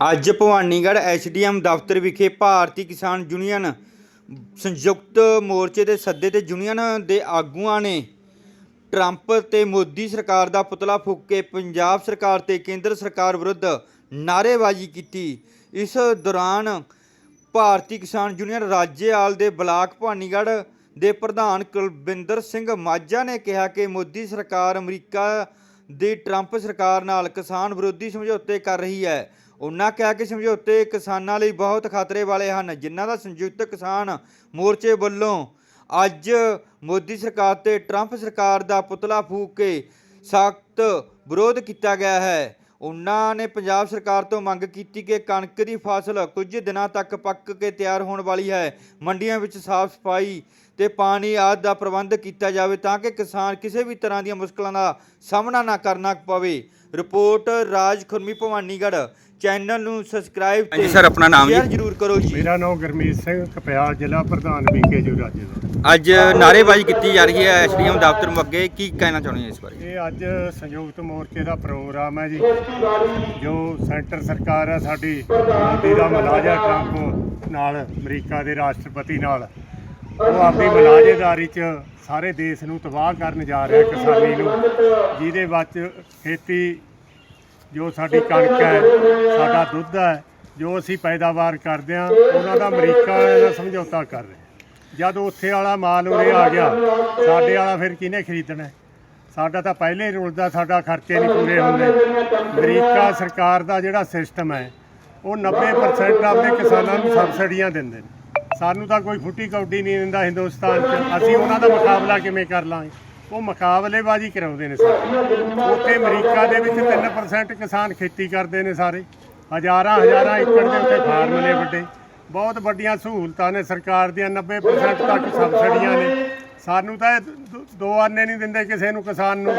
ਅੱਜ ਭਵਾਨੀਗੜ੍ਹ ਐਸਡੀਐਮ ਦਫ਼ਤਰ ਵਿਖੇ ਭਾਰਤੀ ਕਿਸਾਨ ਯੂਨੀਅਨ ਸੰਯੁਕਤ ਮੋਰਚੇ ਦੇ ਸੱਦੇ ਤੇ ਯੂਨੀਅਨ ਦੇ ਆਗੂਆਂ ਨੇ ਟਰੰਪ ਤੇ ਮੋਦੀ ਸਰਕਾਰ ਦਾ ਪੁਤਲਾ ਫੂਕ ਕੇ ਪੰਜਾਬ ਸਰਕਾਰ ਤੇ ਕੇਂਦਰ ਸਰਕਾਰ ਵਿਰੁੱਧ ਨਾਅਰੇਬਾਜ਼ੀ ਕੀਤੀ। ਇਸ ਦੌਰਾਨ ਭਾਰਤੀ ਕਿਸਾਨ ਯੂਨੀਅਨ ਰਾਜੇਵਾਲ ਦੇ ਬਲਾਕ ਭਵਾਨੀਗੜ੍ਹ ਦੇ ਪ੍ਰਧਾਨ ਕੁਲਵਿੰਦਰ ਸਿੰਘ ਮਾਝਾ ਨੇ ਕਿਹਾ ਕਿ ਮੋਦੀ ਸਰਕਾਰ ਅਮਰੀਕਾ ਦੀ ਟਰੰਪ ਸਰਕਾਰ ਨਾਲ ਕਿਸਾਨ ਵਿਰੋਧੀ ਸਮਝੌਤੇ ਕਰ ਰਹੀ ਹੈ। ਉਹਨਾਂ ਕਿਹਾ ਕਿ ਸਮਝੌਤੇ ਕਿਸਾਨਾਂ ਲਈ ਬਹੁਤ ਖਤਰੇ ਵਾਲੇ ਹਨ, ਜਿਨ੍ਹਾਂ ਦਾ ਸੰਯੁਕਤ ਕਿਸਾਨ ਮੋਰਚੇ ਵੱਲੋਂ ਅੱਜ ਮੋਦੀ ਸਰਕਾਰ ਤੇ ਟਰੰਪ ਸਰਕਾਰ ਦਾ ਪੁਤਲਾ ਫੂਕ ਕੇ ਸਖਤ ਵਿਰੋਧ ਕੀਤਾ ਗਿਆ ਹੈ। ਉਹਨਾਂ ਨੇ ਪੰਜਾਬ ਸਰਕਾਰ ਤੋਂ ਮੰਗ ਕੀਤੀ ਕਿ ਕਣਕ ਦੀ ਫਸਲ ਕੁਝ ਦਿਨਾਂ ਤੱਕ ਪੱਕ ਕੇ ਤਿਆਰ ਹੋਣ ਵਾਲੀ ਹੈ। ਮੰਡੀਆਂ ਵਿੱਚ ਸਾਫ਼ ਸਫ਼ਾਈ ਤੇ ਪਾਣੀ ਆਦਿ ਦਾ ਪ੍ਰਬੰਧ ਕੀਤਾ ਜਾਵੇ ਤਾਂ ਕਿ ਕਿਸਾਨ ਕਿਸੇ ਵੀ ਤਰ੍ਹਾਂ ਦੀਆਂ ਮੁਸ਼ਕਲਾਂ ਦਾ ਸਾਹਮਣਾ ਨਾ ਕਰਨਾ ਪਵੇ। ਰਿਪੋਰਟ ਰਾਜ ਖੁਰਮੀ ਭਵਾਨੀਗੜ੍ਹ ਚੈਨਲ ਨੂੰ ਸਬਸਕ੍ਰਾਈਬ ਤੇ ਸਰ, ਆਪਣਾ ਨਾਮ ਜੀ? ਸ਼ੇਅਰ ਜ਼ਰੂਰ ਕਰੋ ਜੀ। ਮੇਰਾ ਨਾਮ ਗੁਰਮੀਤ ਸਿੰਘ ਕਪਿਆਲ ਜ਼ਿਲ੍ਹਾ ਪ੍ਰਧਾਨ ਬੀਕੇ ਜੂ ਰਾਜੇ ਦਾ। ਅੱਜ ਨਾਅਰੇਬਾਜ਼ੀ ਕੀਤੀ ਜਾ ਰਹੀ ਹੈ ਐਸਡੀਐਮ ਦਫ਼ਤਰ ਨੂੰ ਅੱਗੇ ਕੀ ਕਹਿਣਾ ਚਾਹੁੰਦੇ ਹੋ ਇਸ ਬਾਰੇ? ਇਹ ਅੱਜ ਸੰਯੁਕਤ ਮੋਰਚੇ ਦਾ ਪ੍ਰੋਗਰਾਮ ਹੈ ਜੀ, ਜੋ ਸੈਂਟਰ ਸਰਕਾਰ ਹੈ ਸਾਡੀ, ਮੋਦੀ ਦਾ ਮਲਾਜਾ ਟਰੰਪ ਨਾਲ, ਅਮਰੀਕਾ ਦੇ ਰਾਸ਼ਟਰਪਤੀ ਨਾਲ। ਉਹ ਆਪਣੀ ਮਲਾਜੇਦਾਰੀ 'ਚ ਸਾਰੇ ਦੇਸ਼ ਨੂੰ ਤਬਾਹ ਕਰਨ ਜਾ ਰਿਹਾ ਕਿਸਾਨੀ ਨੂੰ, ਜਿਹਦੇ ਵਿੱਚ ਖੇਤੀ, ਜੋ ਸਾਡੀ ਕਣਕ ਹੈ, ਸਾਡਾ ਦੁੱਧ ਹੈ, ਜੋ ਅਸੀਂ ਪੈਦਾਵਾਰ ਕਰਦੇ ਹਾਂ, ਉਹਨਾਂ ਦਾ ਅਮਰੀਕਾ ਵਾਲਿਆਂ ਨਾਲ ਸਮਝੌਤਾ ਕਰ ਰਿਹਾ ਜਦ ਉੱਥੇ ਵਾਲਾ ਮਾਲ ਉਰੇ ਆ ਗਿਆ, ਸਾਡੇ ਵਾਲਾ ਫਿਰ ਕਿਹਨੇ ਖਰੀਦਣਾ? ਸਾਡਾ ਤਾਂ ਪਹਿਲੇ ਹੀ ਰੁਲਦਾ, ਸਾਡਾ ਖਰਚੇ ਨਹੀਂ ਪੂਰੇ ਹੁੰਦੇ। ਅਮਰੀਕਾ ਸਰਕਾਰ ਦਾ ਜਿਹੜਾ ਸਿਸਟਮ ਹੈ, ਉਹ 90% ਆਪਣੇ ਕਿਸਾਨਾਂ ਨੂੰ ਸਬਸਿਡੀਆਂ ਦਿੰਦੇ ਨੇ। ਸਾਨੂੰ ਤਾਂ ਕੋਈ ਫੁੱਟੀ ਕੌਡੀ ਨਹੀਂ ਦਿੰਦਾ ਹਿੰਦੁਸਤਾਨ 'ਚ। ਅਸੀਂ ਉਹਨਾਂ ਦਾ ਮੁਕਾਬਲਾ ਕਿਵੇਂ ਕਰ ਲਾਂਗੇ? ਉਹ ਮੁਕਾਬਲੇਬਾਜ਼ੀ ਕਰਾਉਂਦੇ ਨੇ ਸਾਰੇ। ਉੱਥੇ ਅਮਰੀਕਾ ਦੇ ਵਿੱਚ 3% ਕਿਸਾਨ ਖੇਤੀ ਕਰਦੇ ਨੇ ਸਾਰੇ। ਹਜ਼ਾਰਾਂ ਹਜ਼ਾਰਾਂ ਏਕੜ ਦੇ ਉੱਤੇ ਫਾਰਮ ਨੇ ਵੱਡੇ। ਬਹੁਤ ਵੱਡੀਆਂ ਸਹੂਲਤਾਂ ਨੇ ਸਰਕਾਰ ਦੀਆਂ 90% ਤੱਕ ਸਬਸਿਡੀਆਂ ਨੇ। ਸਾਨੂੰ ਤਾਂ ਇਹ ਦੋ- ਦੋ ਆਨੇ ਨਹੀਂ ਦਿੰਦੇ ਕਿਸੇ ਨੂੰ, ਕਿਸਾਨ ਨੂੰ।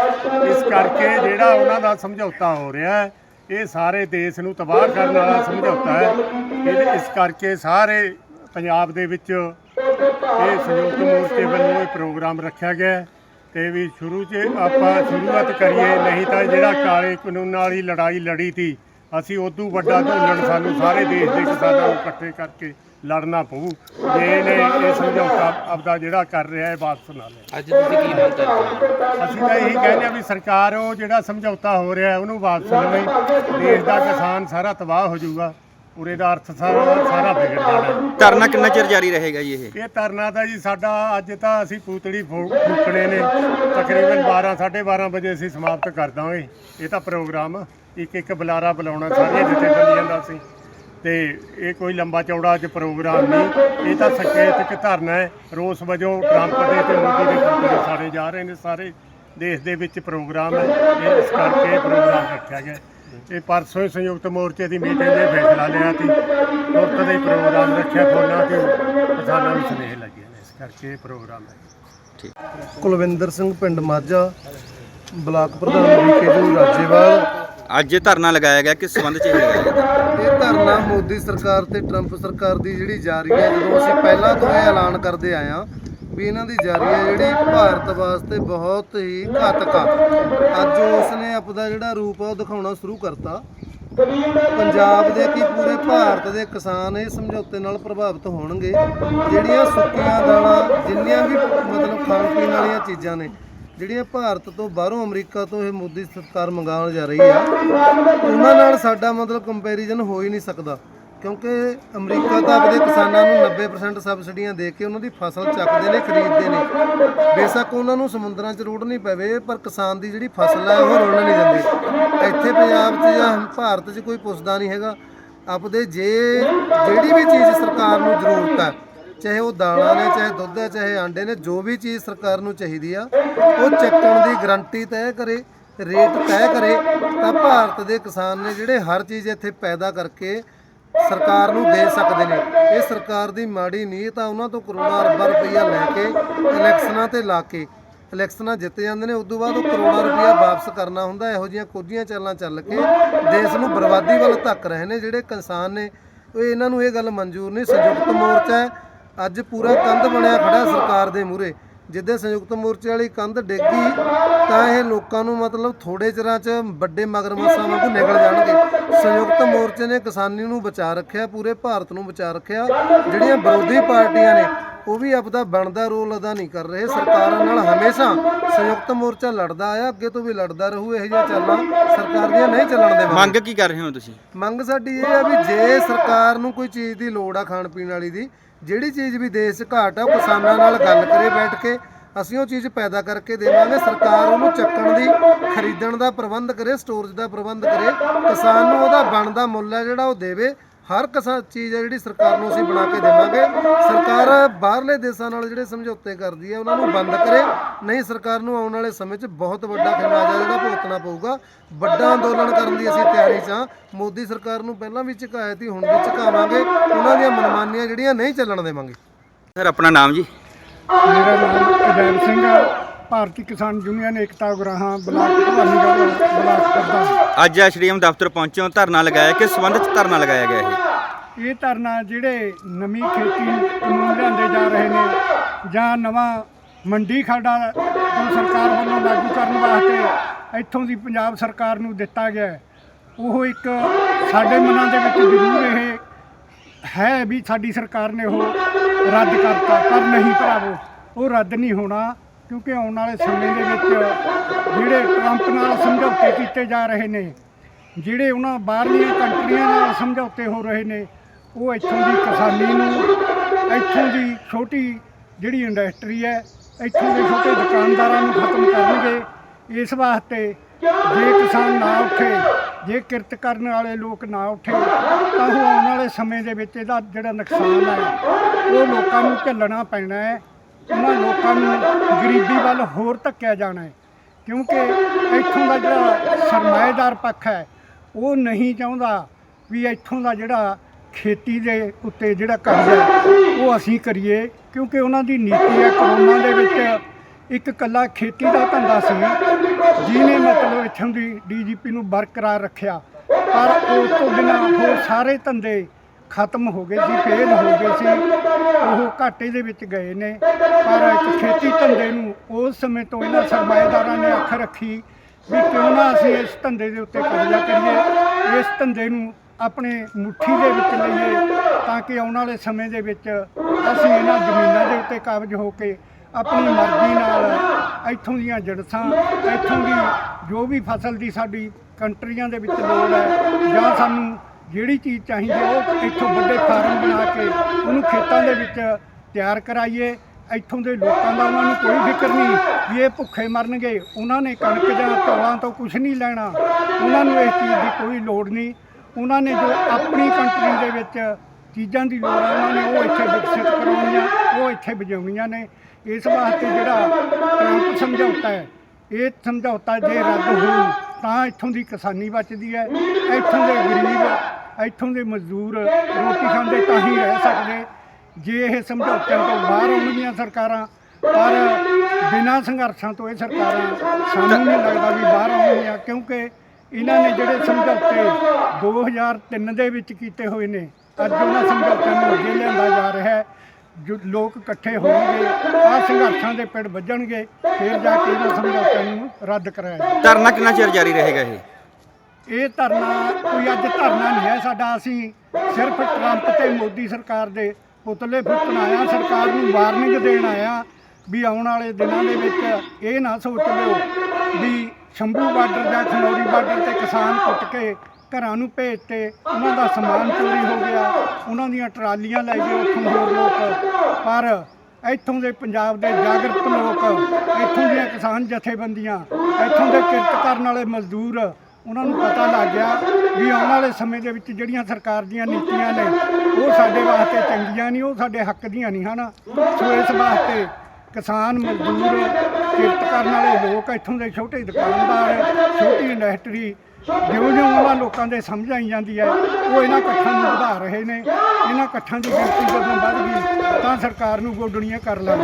ਇਸ ਕਰਕੇ ਜਿਹੜਾ ਉਹਨਾਂ ਦਾ ਸਮਝੌਤਾ ਹੋ ਰਿਹਾ ਹੈ, ਇਹ ਸਾਰੇ ਦੇਸ਼ ਨੂੰ ਤਬਾਹ ਕਰਨ ਵਾਲਾ ਸਮਝੌਤਾ ਹੈ। ਇਹਦੇ ਇਸ ਕਰਕੇ ਸਾਰੇ ਪੰਜਾਬ ਦੇ ਵਿੱਚ ਇਹ ਸੰਯੁਕਤ ਮੋਰਚੇ ਵੱਲੋਂ ਇਹ ਪ੍ਰੋਗਰਾਮ ਰੱਖਿਆ ਗਿਆ ਹੈ। ਤੇ ਵੀ ਸ਼ੁਰੂ 'ਚ ਆਪਾਂ ਸ਼ੁਰੂਆਤ ਕਰੀਏ, ਨਹੀਂ ਤਾਂ ਜਿਹੜਾ ਕਾਲੇ ਕਾਨੂੰਨ ਵਾਲੀ ਲੜਾਈ ਲੜੀ ਤੀ ਅਸੀਂ ਉਦੋਂ ਵੱਡਾ ਢੋਲਣ ਸਾਨੂੰ ਸਾਰੇ ਦੇਸ਼ ਦੇ ਕਿਸਾਨਾਂ ਨੂੰ ਇਕੱਠੇ ਕਰਕੇ ਲੜਨਾ ਪਊ। ਜੇ ਇਹਨੇ ਇਹ ਸਮਝੌਤਾ ਆਪਦਾ ਜਿਹੜਾ ਕਰ ਰਿਹਾ ਹੈ ਵਾਪਸ ਨਾ ਲੈ ਅੱਜ ਤੁਸੀਂ ਕੀ ਮੰਗ ਕਰਦੇ ਅਸੀਂ ਤਾਂ ਇਹੀ ਕਹਿੰਦੇ ਆ ਵੀ ਸਰਕਾਰ ਉਹ ਜਿਹੜਾ ਸਮਝੌਤਾ ਹੋ ਰਿਹਾ ਉਹਨੂੰ ਵਾਪਸ ਲਵੇ। ਦੇਸ਼ ਦਾ ਕਿਸਾਨ ਸਾਰਾ ਤਬਾਹ ਹੋ ਜਾਊਗਾ। ਉਰੇ ਦਾ ਅਰਥ ਸਾਰਾ ਸਾਰਾ ਵਿਗੜ ਜਾਣਾ। ਧਰਨਾ ਕਿੰਨਾ ਚਿਰ ਜਾਰੀ ਰਹੇਗਾ ਜੀ ਇਹ? ਇਹ ਧਰਨਾ ਤਾਂ ਜੀ ਸਾਡਾ ਅੱਜ ਤਾਂ ਅਸੀਂ ਪੂਤੜੀ ਫੂ- ਫੂਕਣੇ ਨੇ। ਤਕਰੀਬਨ 12 12:30 ਵਜੇ ਅਸੀਂ ਸਮਾਪਤ ਕਰ ਦਾਂਗੇ। ਇਹ ਤਾਂ ਪ੍ਰੋਗਰਾਮ ਇੱਕ ਇੱਕ ਬੁਲਾਰਾ ਬੁਲਾਉਣਾ ਸਾਰੀਆਂ ਜਥੇਬੰਦੀਆਂ ਦਾ ਸੀ ਤੇ ਇਹ ਕੋਈ ਲੰਬਾ ਚੌੜਾ ਅੱਜ ਪ੍ਰੋਗਰਾਮ ਨਹੀਂ। ਇਹ ਤਾਂ ਸੰਕੇਤਕ ਧਰਨਾ ਹੈ। ਰੋਸ ਵਜੋਂ ਟਰੰਪ ਦੇ ਤੇ ਮੋਦੀ ਦੇ ਪੁਤਲੇ ਸਾਰੇ ਜਾ ਰਹੇ ਨੇ। ਸਾਰੇ ਦੇਸ਼ ਦੇ ਵਿੱਚ ਪ੍ਰੋਗਰਾਮ ਹੈ। ਇਹ ਇਸ ਕਰਕੇ ਇਹ ਪ੍ਰੋਗਰਾਮ ਰੱਖਿਆ ਗਿਆ ਇਹ ਪਰਸੋਂ ਹੀ ਸੰਯੁਕਤ ਮੋਰਚੇ ਦੀ ਮੀਟਿੰਗ ਦੇ ਫੈਸਲਾ ਲਿਆ ਸੀ। ਤੁਰਤ ਦੇ ਪ੍ਰੋਗਰਾਮ ਰੱਖਿਆ ਫੋਨਾਂ ਤੇ। ਕਿਸਾਨਾਂ ਨੂੰ ਸੁਨੇਹੇ ਲੱਗੇ ਨੇ। ਇਸ ਕਰਕੇ ਇਹ ਪ੍ਰੋਗਰਾਮ ਹੈ। ਕੁਲਵਿੰਦਰ ਸਿੰਘ ਪਿੰਡ ਮਾਝਾ ਬਲਾਕ ਪ੍ਰਧਾਨ ਵੀਕੇ ਜੀ ਰਾਜੇਵਾਲ। ਅੱਜ ਇਹ ਧਰਨਾ ਲਗਾਇਆ ਗਿਆ। ਕਿਸ ਸੰਬੰਧ ਚ ਇਹ ਲਗਾਇਆ ਗਿਆ ਇਹ ਧਰਨਾ ਮੋਦੀ ਸਰਕਾਰ ਤੇ ਟਰੰਪ ਸਰਕਾਰ ਦੀ ਜਿਹੜੀ ਜਾਰੀ ਹੈ ਜਦੋਂ ਅਸੀਂ ਪਹਿਲਾਂ ਤੋਂ ਇਹ ਐਲਾਨ ਕਰਦੇ ਆਏ ਹਾਂ ਵੀ ਇਹਨਾਂ ਦੀ ਜਾਰੀ ਹੈ ਜਿਹੜੀ ਭਾਰਤ ਵਾਸਤੇ ਬਹੁਤ ਹੀ ਘਾਤਕ ਆ। ਅੱਜ ਉਸ ਨੇ ਆਪਦਾ ਜਿਹੜਾ ਰੂਪ ਆ ਉਹ ਦਿਖਾਉਣਾ ਸ਼ੁਰੂ ਕਰਤਾ। ਪੰਜਾਬ ਦੇ ਕੀ ਪੂਰੇ ਭਾਰਤ ਦੇ ਕਿਸਾਨ ਇਹ ਸਮਝੌਤੇ ਨਾਲ ਪ੍ਰਭਾਵਿਤ ਹੋਣਗੇ, ਜਿਹੜੀਆਂ ਸੁੱਕੀਆਂ ਦਾਲਾਂ, ਜਿੰਨੀਆਂ ਵੀ ਮਤਲਬ ਖਾਣ ਪੀਣ ਵਾਲੀਆਂ ਚੀਜ਼ਾਂ ਨੇ, ਜਿਹੜੀਆਂ ਭਾਰਤ ਤੋਂ ਬਾਹਰੋਂ ਅਮਰੀਕਾ ਤੋਂ ਇਹ ਮੋਦੀ ਸਰਕਾਰ ਮੰਗਾਉਣ ਜਾ ਰਹੀ ਆ, ਉਹਨਾਂ ਨਾਲ ਸਾਡਾ ਮਤਲਬ ਕੰਪੈਰੀਜ਼ਨ ਹੋ ਹੀ ਨਹੀਂ ਸਕਦਾ। ਕਿਉਂਕਿ ਅਮਰੀਕਾ ਤਾਂ ਆਪਣੇ ਕਿਸਾਨਾਂ ਨੂੰ 90% ਸਬਸਿਡੀਆਂ ਦੇ ਕੇ ਉਹਨਾਂ ਦੀ ਫਸਲ ਚੱਕਦੇ ਨੇ, ਖਰੀਦਦੇ ਨੇ। ਬੇਸ਼ੱਕ ਉਹਨਾਂ ਨੂੰ ਸਮੁੰਦਰਾਂ 'ਚ ਰੋੜ ਨਹੀਂ ਪਵੇ, ਪਰ ਕਿਸਾਨ ਦੀ ਜਿਹੜੀ ਫਸਲ ਹੈ ਉਹ ਰੋਣ ਨਹੀਂ ਦਿੰਦੇ। ਇੱਥੇ ਪੰਜਾਬ 'ਚ ਜਾਂ ਭਾਰਤ 'ਚ ਕੋਈ ਪੁੱਛਦਾ ਨਹੀਂ ਹੈਗਾ। ਆਪਦੇ ਜੇ, ਜਿਹੜੀ ਵੀ ਚੀਜ਼ ਸਰਕਾਰ ਨੂੰ ਜ਼ਰੂਰਤ ਹੈ ਚਾਹੇ ਉਹ ਦਾਣਾ ਨੇ, ਚਾਹੇ ਦੁੱਧ ਹੈ ਚਾਹੇ ਆਂਡੇ ਨੇ, ਜੋ ਵੀ ਚੀਜ਼ ਸਰਕਾਰ ਨੂੰ ਚਾਹੀਦੀ ਆ, ਉਹ ਚੱਕਣ ਦੀ ਗਰੰਟੀ ਤੈਅ ਕਰੇ, ਰੇਟ ਤੈਅ ਕਰੇ, ਤਾਂ ਭਾਰਤ ਦੇ ਕਿਸਾਨ ਨੇ ਜਿਹੜੇ ਹਰ ਚੀਜ਼ ਇੱਥੇ ਪੈਦਾ ਕਰਕੇ ਸਰਕਾਰ ਨੂੰ ਦੇ ਸਕਦੇ ਨੇ। ਇਹ ਸਰਕਾਰ ਦੀ ਮਾੜੀ ਨੀਅਤ ਆ, ਉਹਨਾਂ ਤੋਂ ਕਰੋੜਾਂ ਅਰਬਾਂ ਰੁਪਈਆ ਲੈ ਕੇ, ਇਲੈਕਸ਼ਨਾਂ ਤੇ ਲਾ ਕੇ, ਇਲੈਕਸ਼ਨਾਂ ਜਿੱਤ ਜਾਂਦੇ ਨੇ ਉਸ ਤੋਂ ਬਾਅਦ ਉਹ ਕਰੋੜਾਂ ਰੁਪਈਆ ਵਾਪਸ ਕਰਨਾ ਹੁੰਦਾ, ਇਹੋ ਜਿਹੀਆਂ ਕੋਝੀਆਂ ਚਾਲਾਂ ਚੱਲ ਕੇ ਦੇਸ਼ ਨੂੰ ਬਰਬਾਦੀ ਵੱਲ ਧੱਕ ਰਹੇ ਨੇ, ਜਿਹੜੇ ਕਿਸਾਨ ਨੇ, ਉਹ ਇਹਨਾਂ ਨੂੰ ਇਹ ਗੱਲ ਮਨਜ਼ੂਰ ਨਹੀਂ, ਸੰਯੁਕਤ ਮੋਰਚਾ ਅੱਜ ਪੂਰਾ ਕੰਧ ਬਣਿਆ ਖੜਾ ਸਰਕਾਰ ਦੇ ਮੂਹਰੇ। ਜਿੱਦੇ ਸੰਯੁਕਤ ਮੋਰਚੇ ਵਾਲੀ ਕੰਧ ਡਿੱਗੀ ਤਾਂ ਇਹ ਲੋਕਾਂ ਨੂੰ ਮਤਲਬ ਥੋੜੇ ਚਿਰਾਂ 'ਚ ਵੱਡੇ ਮਗਰਮੱਛਾਂ ਵਾਂਗੂ ਨਿਕਲ ਜਾਣਗੇ। ਸੰਯੁਕਤ ਮੋਰਚੇ ਨੇ ਕਿਸਾਨੀ ਨੂੰ ਬਚਾ ਰੱਖਿਆ ਪੂਰੇ ਭਾਰਤ ਨੂੰ ਬਚਾ ਰੱਖਿਆ। ਜਿਹੜੀਆਂ ਵਿਰੋਧੀ ਪਾਰਟੀਆਂ ਨੇ ਉਹ ਵੀ ਆਪਦਾ ਬਣਦਾ ਰੋਲ ਅਦਾ ਨਹੀਂ ਕਰ ਰਹੇ। ਸਰਕਾਰਾਂ ਨਾਲ ਹਮੇਸ਼ਾ ਸੰਯੁਕਤ ਮੋਰਚਾ ਲੜਦਾ ਆਇਆ ਅੱਗੇ ਤੋਂ ਵੀ ਲੜਦਾ ਰਹੂ ਇਹੋ ਜਿਹੀਆਂ ਚਾਲਾਂ ਸਰਕਾਰ ਦੀਆਂ ਨਹੀਂ ਚੱਲਣ ਦੇਵਾਂਗੇ ਮੰਗ ਕੀ ਕਰ ਰਹੇ ਹੋ ਤੁਸੀਂ? ਮੰਗ ਸਾਡੀ ਇਹ ਆ ਵੀ ਜੇ ਸਰਕਾਰ ਨੂੰ ਕੋਈ ਚੀਜ਼ ਦੀ ਲੋੜ ਆ ਖਾਣ ਪੀਣ ਵਾਲੀ ਦੀ ਜਿਹੜੀ ਚੀਜ਼ ਵੀ ਦੇਸ਼ 'ਚ ਘਾਟ ਆ ਉਹ ਕਿਸਾਨਾਂ ਨਾਲ ਗੱਲ ਕਰੇ ਬੈਠ ਕੇ ਅਸੀਂ ਉਹ ਚੀਜ਼ ਪੈਦਾ ਕਰਕੇ ਦੇਵਾਂਗੇ। ਸਰਕਾਰ ਉਹਨੂੰ ਚੱਕਣ ਦੀ, ਖਰੀਦਣ ਦਾ ਪ੍ਰਬੰਧ ਕਰੇ ਸਟੋਰੇਜ ਦਾ ਪ੍ਰਬੰਧ ਕਰੇ। ਕਿਸਾਨ ਨੂੰ ਉਹਦਾ ਬਣਦਾ ਮੁੱਲ ਹੈ ਜਿਹੜਾ ਉਹ ਦੇਵੇ। ਹਰ ਕਿਸਾ ਚੀਜ਼ ਹੈ ਜਿਹੜੀ ਸਰਕਾਰ ਨੂੰ ਅਸੀਂ ਬਣਾ ਕੇ ਦੇਵਾਂਗੇ। ਸਰਕਾਰ ਬਾਹਰਲੇ ਦੇਸ਼ਾਂ ਨਾਲ ਜਿਹੜੇ ਸਮਝੌਤੇ ਕਰਦੀ ਹੈ, ਉਹਨਾਂ ਨੂੰ ਬੰਦ ਕਰੇ। ਨਹੀਂ, ਸਰਕਾਰ ਨੂੰ ਆਉਣ ਵਾਲੇ ਸਮੇਂ 'ਚ ਬਹੁਤ ਵੱਡਾ ਖਿਮਾਜਾ ਜਿਹੜਾ ਭੁਗਤਣਾ ਪਊਗਾ। ਵੱਡਾ ਅੰਦੋਲਨ ਕਰਨ ਦੀ ਅਸੀਂ ਤਿਆਰੀ 'ਚ ਹਾਂ। ਮੋਦੀ ਸਰਕਾਰ ਨੂੰ ਪਹਿਲਾਂ ਵੀ ਝੁਕਾਇਆ ਸੀ, ਹੁਣ ਵੀ ਝੁਕਾਵਾਂਗੇ। ਉਹਨਾਂ ਦੀਆਂ ਮਨਮਾਨੀਆਂ ਜਿਹੜੀਆਂ ਨਹੀਂ ਚੱਲਣ ਦੇਵਾਂਗੇ। ਸਰ, ਆਪਣਾ ਨਾਮ ਜੀ। ਮੇਰਾ ਨਾਮ ਅਜੈਬ ਸਿੰਘ ਆ। Bharti Kisan union Ekta Ugrahan block Bhawanigarh block ਕਰਦਾ ਅੱਜ ਐਸਡੀਐਮ ਦਫ਼ਤਰ ਪਹੁੰਚੇ ਹੋ ਧਰਨਾ ਲਗਾਇਆ ਕਿਸ ਸੰਬੰਧ ਚ ਧਰਨਾ ਲਗਾਇਆ ਗਿਆ ਇਹ। ਇਹ ਧਰਨਾ ਜਿਹੜੇ ਨਵੀਂ ਖੇਤੀ ਕਾਨੂੰਨ ਲਿਆਂਦੇ ਜਾ ਰਹੇ ਨੇ ਜਾਂ ਨਵਾਂ ਮੰਡੀ ਖਾਡਾ ਜੋ ਸਰਕਾਰ ਵੱਲੋਂ ਲਾਗੂ ਕਰਨ ਵਾਸਤੇ ਇੱਥੋਂ ਦੀ ਪੰਜਾਬ ਸਰਕਾਰ ਨੂੰ ਦਿੱਤਾ ਗਿਆ ਹੈ, ਉਹ ਇੱਕ ਸਾਡੇ ਮਨਾਂ ਦੇ ਵਿੱਚ ਜ਼ਰੂਰ ਇਹ ਹੈ ਵੀ ਸਾਡੀ ਸਰਕਾਰ ਨੇ ਉਹ ਰੱਦ ਕਰਤਾ, ਪਰ ਨਹੀਂ ਭਰਾਵੋ, ਉਹ ਰੱਦ ਨਹੀਂ ਹੋਣਾ, ਕਿਉਂਕਿ ਆਉਣ ਵਾਲੇ ਸਮੇਂ ਦੇ ਵਿੱਚ ਜਿਹੜੇ ਟਰੰਪ ਨਾਲ ਸਮਝੌਤੇ ਕੀਤੇ ਜਾ ਰਹੇ ਨੇ, ਜਿਹੜੇ ਉਹਨਾਂ ਬਾਹਰਲੀਆਂ ਕੰਟਰੀਆਂ ਨਾਲ ਸਮਝੌਤੇ ਹੋ ਰਹੇ ਨੇ, ਉਹ ਇੱਥੋਂ ਦੀ ਕਿਸਾਨੀ ਨੂੰ, ਇੱਥੋਂ ਦੀ ਛੋਟੀ ਜਿਹੜੀ ਇੰਡਸਟਰੀ ਹੈ, ਇੱਥੋਂ ਦੇ ਛੋਟੇ ਦੁਕਾਨਦਾਰਾਂ ਨੂੰ ਖਤਮ ਕਰਨਗੇ, ਇਸ ਵਾਸਤੇ ਜੇ ਕਿਸਾਨ ਨਾ ਉੱਠੇ ਜੇ ਕਿਰਤ ਕਰਨ ਵਾਲੇ ਲੋਕ ਨਾ ਉੱਠੇ, ਤਾਂ ਉਹ ਆਉਣ ਵਾਲੇ ਸਮੇਂ ਦੇ ਵਿੱਚ ਇਹਦਾ ਜਿਹੜਾ ਨੁਕਸਾਨ ਹੈ, ਉਹ ਲੋਕਾਂ ਨੂੰ ਝੱਲਣਾ ਪੈਣਾ ਹੈ। ਉਹਨਾਂ ਲੋਕਾਂ ਨੂੰ ਗਰੀਬੀ ਵੱਲ ਹੋਰ ਧੱਕਿਆ ਜਾਣਾ ਹੈ। ਕਿਉਂਕਿ ਇੱਥੋਂ ਦਾ ਜਿਹੜਾ ਸਰਮਾਏਦਾਰ ਪੱਖ ਹੈ, ਉਹ ਨਹੀਂ ਚਾਹੁੰਦਾ ਵੀ ਇੱਥੋਂ ਦਾ ਜਿਹੜਾ ਖੇਤੀ ਦੇ ਉੱਤੇ ਜਿਹੜਾ ਕਰਜ਼ਾ ਹੈ, ਉਹ ਅਸੀਂ ਕਰੀਏ। ਕਿਉਂਕਿ ਉਹਨਾਂ ਦੀ ਨੀਤੀ ਹੈ, ਕਰੋਨਾ ਦੇ ਵਿੱਚ ਇੱਕ ਕੱਲਾ ਖੇਤੀ ਦਾ ਧੰਦਾ ਸੀ। ਜਿਹਨੇ ਮਤਲਬ ਇੱਥੋਂ ਦੀ ਡੀਜੀਪੀ ਨੂੰ ਬਰਕਰਾਰ ਰੱਖਿਆ, ਪਰ ਉਸ ਤੋਂ ਬਿਨਾਂ ਹੋਰ ਸਾਰੇ ਧੰਦੇ ਖਤਮ ਹੋ ਗਏ ਸੀ, ਫੇਲ ਹੋ ਗਏ ਸੀ। ਉਹ ਘਾਟੇ ਦੇ ਵਿੱਚ ਗਏ ਨੇ, ਪਰ ਇੱਕ ਖੇਤੀ ਧੰਦੇ ਨੂੰ ਉਸ ਸਮੇਂ ਤੋਂ ਇਹਨਾਂ ਸਰਮਾਏਦਾਰਾਂ ਨੇ ਅੱਖ ਰੱਖੀ ਵੀ ਕਿਉਂ ਨਾ ਅਸੀਂ ਇਸ ਧੰਦੇ ਦੇ ਉੱਤੇ ਕਬਜ਼ਾ ਕਰੀਏ, ਇਸ ਧੰਦੇ ਨੂੰ ਆਪਣੇ ਮੁੱਠੀ ਦੇ ਵਿੱਚ ਲਈਏ, ਤਾਂ ਕਿ ਆਉਣ ਵਾਲੇ ਸਮੇਂ ਦੇ ਵਿੱਚ ਅਸੀਂ ਇਹਨਾਂ ਜ਼ਮੀਨਾਂ ਦੇ ਉੱਤੇ ਕਾਬਜ ਹੋ ਕੇ ਆਪਣੀ ਮਰਜ਼ੀ ਨਾਲ ਇੱਥੋਂ ਦੀਆਂ ਜੜਸਾਂ, ਇੱਥੋਂ ਦੀ ਜੋ ਵੀ ਫਸਲ ਦੀ ਸਾਡੀ ਕੰਟਰੀਆਂ ਦੇ ਵਿੱਚ ਲੋੜ ਹੈ, ਜਾਂ ਸਾਨੂੰ ਜਿਹੜੀ ਚੀਜ਼ ਚਾਹੀਦੀ ਹੈ, ਉਹ ਇੱਥੋਂ ਵੱਡੇ ਫਾਰਮ ਬਣਾ ਕੇ ਉਹਨੂੰ ਖੇਤਾਂ ਦੇ ਵਿੱਚ ਤਿਆਰ ਕਰਾਈਏ। ਇੱਥੋਂ ਦੇ ਲੋਕਾਂ ਦਾ ਉਹਨਾਂ ਨੂੰ ਕੋਈ ਫਿਕਰ ਨਹੀਂ ਵੀ ਇਹ ਭੁੱਖੇ ਮਰਨਗੇ। ਉਹਨਾਂ ਨੇ ਕਣਕ ਜਾਂ ਚੌਲਾਂ ਤੋਂ ਕੁਝ ਨਹੀਂ ਲੈਣਾ। ਉਹਨਾਂ ਨੂੰ ਇਸ ਚੀਜ਼ ਦੀ ਕੋਈ ਲੋੜ ਨਹੀਂ। ਉਹਨਾਂ ਨੇ ਜੋ ਆਪਣੀ ਕੰਟਰੀ ਦੇ ਵਿੱਚ ਚੀਜ਼ਾਂ ਦੀ ਲੋੜ ਹੈ, ਉਹਨਾਂ ਨੇ ਉਹ ਇੱਥੇ ਵਿਕਸਿਤ ਕਰਾਉਣੀਆਂ, ਉਹ ਇੱਥੇ ਵਜਾਉਣੀਆਂ ਨੇ। ਇਸ ਵਾਸਤੇ ਜਿਹੜਾ ਟਰੰਪ ਸਮਝੌਤਾ ਹੈ, ਇਹ ਸਮਝੌਤਾ ਜੇ ਰੱਦ ਹੋਊ, ਤਾਂ ਇੱਥੋਂ ਦੀ ਕਿਸਾਨੀ ਬਚਦੀ ਹੈ, ਇੱਥੋਂ ਦੇ ਗਰੀਬ, ਇੱਥੋਂ ਦੇ ਮਜ਼ਦੂਰ ਰੋਟੀ ਖਾਂਦੇ ਤਾਂ ਹੀ ਰਹਿ ਸਕਦੇ। ਜੇ ਇਹ ਸਮਝੌਤਿਆਂ ਤੋਂ ਬਾਹਰ ਆਉਣਗੀਆਂ ਸਰਕਾਰਾਂ, ਪਰ ਬਿਨਾਂ ਸੰਘਰਸ਼ਾਂ ਤੋਂ ਇਹ ਸਰਕਾਰਾਂ ਸਾਨੂੰ ਨਹੀਂ ਲੱਗਦਾ ਵੀ ਬਾਹਰ ਆਉਣਗੀਆਂ, ਕਿਉਂਕਿ ਇਹਨਾਂ ਨੇ ਜਿਹੜੇ ਸਮਝੌਤੇ 2003 ਦੇ ਵਿੱਚ ਕੀਤੇ ਹੋਏ ਨੇ, ਅੱਜ ਉਹਨਾਂ ਸਮਝੌਤਿਆਂ ਨੂੰ ਅੱਗੇ ਲਿਆਂਦਾ ਜਾ ਰਿਹਾ ਹੈ। ਜੋ ਲੋਕ ਇਕੱਠੇ ਹੋਣਗੇ ਆ ਸੰਘਰਸ਼ਾਂ ਦੇ ਪਿੜ ਵੱਜਣਗੇ ਫਿਰ ਜਾ ਕੇ ਇਹਨਾਂ ਸਮਝੌਤਿਆਂ ਨੂੰ ਰੱਦ ਕਰਾਇਆ ਜਾਵੇ ਧਰਨਾ ਕਿੰਨਾ ਚਿਰ ਜਾਰੀ ਰਹੇਗਾ ਇਹ? ਇਹ ਧਰਨਾ ਕੋਈ ਅੱਜ ਧਰਨਾ ਨਹੀਂ ਹੈ ਸਾਡਾ। ਅਸੀਂ ਸਿਰਫ ਟਰੰਪ ਤੇ ਮੋਦੀ ਸਰਕਾਰ ਦੇ ਪੁਤਲੇ ਫੁੱਕਣ ਆਇਆ ਸਰਕਾਰ ਨੂੰ ਵਾਰਨਿੰਗ ਦੇਣ ਆਇਆ ਵੀ ਆਉਣ ਵਾਲੇ ਦਿਨਾਂ ਦੇ ਵਿੱਚ ਇਹ ਨਾ ਸੋਚ ਲਿਓ ਵੀ ਸ਼ੰਭੂ ਬਾਰਡਰ ਜਾਂ ਖਨੌਰੀ ਬਾਰਡਰ ਤੇ ਕਿਸਾਨ ਕੁੱਟ ਕੇ ਘਰਾਂ ਨੂੰ ਭੇਜਤੇ ਉਹਨਾਂ ਦਾ ਸਮਾਨ ਚੋਰੀ ਹੋ ਗਿਆ। ਉਹਨਾਂ ਦੀਆਂ ਟਰਾਲੀਆਂ ਲੈ ਗਏ ਉੱਥੋਂ ਹੋਰ ਲੋਕ, ਪਰ ਇੱਥੋਂ ਦੇ ਪੰਜਾਬ ਦੇ ਜਾਗਰਤ ਲੋਕ, ਇੱਥੋਂ ਦੀਆਂ ਕਿਸਾਨ ਜਥੇਬੰਦੀਆਂ, ਇੱਥੋਂ ਦੇ ਕਿਰਤ ਕਰਨ ਵਾਲੇ ਮਜ਼ਦੂਰ, ਉਹਨਾਂ ਨੂੰ ਪਤਾ ਲੱਗ ਗਿਆ ਵੀ ਆਉਣ ਵਾਲੇ ਸਮੇਂ ਦੇ ਵਿੱਚ ਜਿਹੜੀਆਂ ਸਰਕਾਰ ਦੀਆਂ ਨੀਤੀਆਂ ਨੇ, ਉਹ ਸਾਡੇ ਵਾਸਤੇ ਚੰਗੀਆਂ ਨਹੀਂ, ਉਹ ਸਾਡੇ ਹੱਕ ਦੀਆਂ ਨਹੀਂ, ਹਨ? ਸੋ ਇਸ ਵਾਸਤੇ ਕਿਸਾਨ, ਮਜ਼ਦੂਰ, ਕਿਰਤ ਕਰਨ ਵਾਲੇ ਲੋਕ ਇੱਥੋਂ ਦੇ ਛੋਟੇ ਦੁਕਾਨਦਾਰ, ਛੋਟੀ ਇੰਡਸਟਰੀ ਜਿਉਂ-ਜਿਉਂ ਉਹਨਾਂ ਲੋਕਾਂ ਦੇ ਸਮਝ ਆਈ ਜਾਂਦੀ ਹੈ, ਉਹ ਇਹਨਾਂ ਇਕੱਠਾਂ ਨੂੰ ਵਧਾ ਰਹੇ ਨੇ। ਇਹਨਾਂ ਇਕੱਠਾਂ ਦੀ ਗਿਣਤੀ ਜਦੋਂ ਵੱਧ ਗਈ, ਤਾਂ ਸਰਕਾਰ ਨੂੰ ਗੋਡਣੀਆਂ ਕਰ ਲੈਣ।